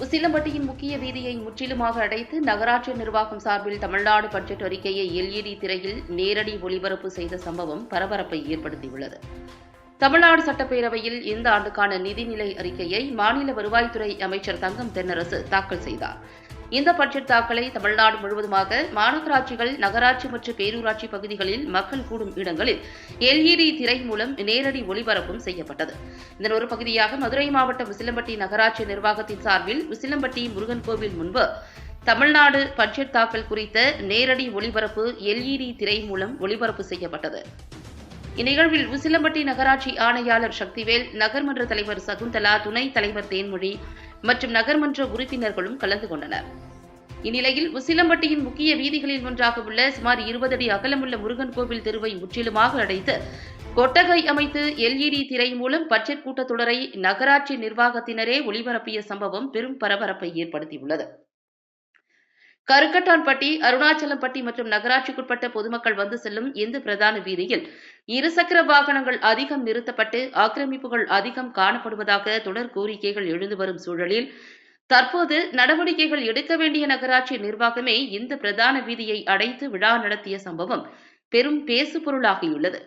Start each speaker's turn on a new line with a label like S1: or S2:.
S1: உசிலம்பட்டியின் முக்கிய வீதியை முற்றிலுமாக அடைத்து நகராட்சி நிர்வாகம் சார்பில் தமிழ்நாடு பட்ஜெட் அறிக்கையை எல்இடி திரையில் நேரடி ஒளிபரப்பு செய்த சம்பவம் பரபரப்பை ஏற்படுத்தியுள்ளது. தமிழ்நாடு சட்டப்பேரவையில் இந்த ஆண்டுக்கான நிதிநிலை அறிக்கையை மாநில வருவாய்த்துறை அமைச்சர் தங்கம் தென்னரசு தாக்கல் செய்தார். இந்த பட்ஜெட் தாக்கலை தமிழ்நாடு முழுவதுமாக மாநகராட்சிகள் நகராட்சி மற்றும் பேரூராட்சி பகுதிகளில் மக்கள் கூடும் இடங்களில் எல்இடி திரை மூலம் நேரடி ஒளிபரப்பும் செய்யப்பட்டது. இதன் ஒரு பகுதியாக மதுரை மாவட்டம் விசிலம்பட்டி நகராட்சி நிர்வாகத்தின் சார்பில் விசிலம்பட்டி முருகன் கோவில் முன்பு தமிழ்நாடு பட்ஜெட் தாக்கல் குறித்த நேரடி ஒளிபரப்பு எல்இடி திரை மூலம் ஒளிபரப்பு செய்யப்பட்டது. இந்நிகழ்வில் உசிலம்பட்டி நகராட்சி ஆணையாளர் சக்திவேல் நகர்மன்ற தலைவர் சகுந்தலா துணைத் தலைவர் தேன்மொழி மற்றும் நகர்மன்ற உறுப்பினர்களும் கலந்து கொண்டனர். இந்நிலையில் உசிலம்பட்டியின் முக்கிய வீதிகளில் ஒன்றாக உள்ள சுமார் இருபது அடி அகலமுள்ள முருகன் கோவில் தெருவை முற்றிலுமாக அடைத்து கொட்டகை அமைத்து எல்இடி திரை மூலம் பட்ஜெட் கூட்டத்தொடரை நகராட்சி நிர்வாகத்தினரே ஒளிபரப்பிய சம்பவம் பெரும் பரபரப்பை ஏற்படுத்தியுள்ளது. கருக்கட்டான்பட்டி அருணாச்சலம்பட்டி மற்றும் நகராட்சிக்குட்பட்ட பொதுமக்கள் வந்து செல்லும் இந்த பிரதான வீதியில் இருசக்கர வாகனங்கள் அதிகம் நிறுத்தப்பட்டு ஆக்கிரமிப்புகள் அதிகம் காணப்படுவதாக தொடர் கோரிக்கைகள் எழுந்து வரும் சூழலில் தற்போது நடவடிக்கைகள் எடுக்க வேண்டிய நகராட்சி நிர்வாகமே இந்த பிரதான வீதியை அடைத்து விழா நடத்திய சம்பவம் பெரும் பேசுபொருளாகியுள்ளது.